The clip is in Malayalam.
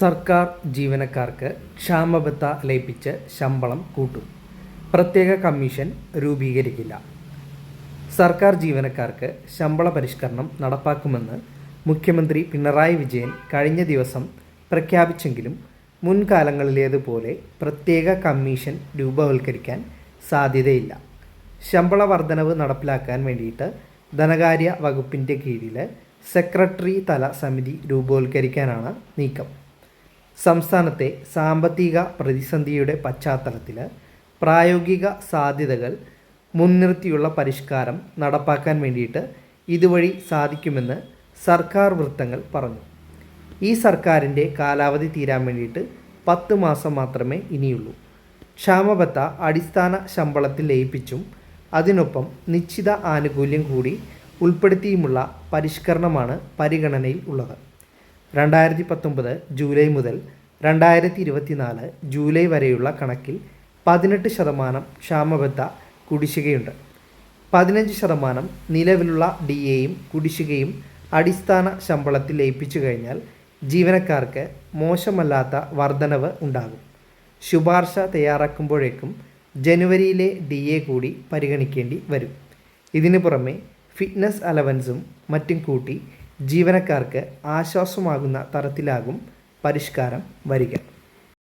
സർക്കാർ ജീവനക്കാർക്ക് ക്ഷാമബത്ത ലയിപ്പിച്ച് ശമ്പളം കൂട്ടും. പ്രത്യേക കമ്മീഷൻ രൂപീകരിക്കില്ല. സർക്കാർ ജീവനക്കാർക്ക് ശമ്പള പരിഷ്കരണം നടപ്പാക്കുമെന്ന് മുഖ്യമന്ത്രി പിണറായി വിജയൻ കഴിഞ്ഞ ദിവസം പ്രഖ്യാപിച്ചെങ്കിലും മുൻകാലങ്ങളിലേതുപോലെ പ്രത്യേക കമ്മീഷൻ രൂപവൽക്കരിക്കാൻ സാധ്യതയില്ല. ശമ്പള വർധനവ് നടപ്പിലാക്കാൻ വേണ്ടിയിട്ട് ധനകാര്യ വകുപ്പിന്റെ കീഴിൽ സെക്രട്ടറി തല സമിതി രൂപവൽക്കരിക്കാനാണ് നീക്കം. സംസ്ഥാനത്തെ സാമ്പത്തിക പ്രതിസന്ധിയുടെ പശ്ചാത്തലത്തിൽ പ്രായോഗിക സാധ്യതകൾ മുൻനിർത്തിയുള്ള പരിഷ്കാരം നടപ്പാക്കാൻ വേണ്ടിയിട്ട് ഇതുവഴി സാധിക്കുമെന്ന് സർക്കാർ വൃത്തങ്ങൾ പറഞ്ഞു. ഈ സർക്കാരിന്റെ കാലാവധി തീരാൻ വേണ്ടിയിട്ട് പത്ത് മാസം മാത്രമേ ഇനിയുള്ളൂ. ക്ഷാമബത്ത അടിസ്ഥാന ശമ്പളത്തിൽ ലയിപ്പിച്ചും അതിനൊപ്പം നിശ്ചിത ആനുകൂല്യം കൂടി ഉൾപ്പെടുത്തിയുമുള്ള പരിഷ്കരണമാണ് പരിഗണനയിൽ ഉള്ളത്. രണ്ടായിരത്തി പത്തൊമ്പത് ജൂലൈ മുതൽ രണ്ടായിരത്തി ഇരുപത്തിനാല് ജൂലൈ വരെയുള്ള കണക്കിൽ പതിനെട്ട് ശതമാനം ക്ഷാമബദ്ധ കുടിശ്ശികയുണ്ട്. പതിനഞ്ച് ശതമാനം നിലവിലുള്ള ഡി എയും കുടിശ്ശികയും അടിസ്ഥാന ശമ്പളത്തിൽ ലയിപ്പിച്ചു കഴിഞ്ഞാൽ ജീവനക്കാർക്ക് മോശമല്ലാത്ത വർധനവ് ഉണ്ടാകും. ശുപാർശ തയ്യാറാക്കുമ്പോഴേക്കും ജനുവരിയിലെ ഡി എ കൂടി പരിഗണിക്കേണ്ടി വരും. ഇതിനു പുറമെ ഫിറ്റ്നസ് അലവൻസും മറ്റും കൂട്ടി ജീവനക്കാർക്ക് ആശ്വാസമാകുന്ന തരത്തിലാകും പരിഷ്കാരം വരിക.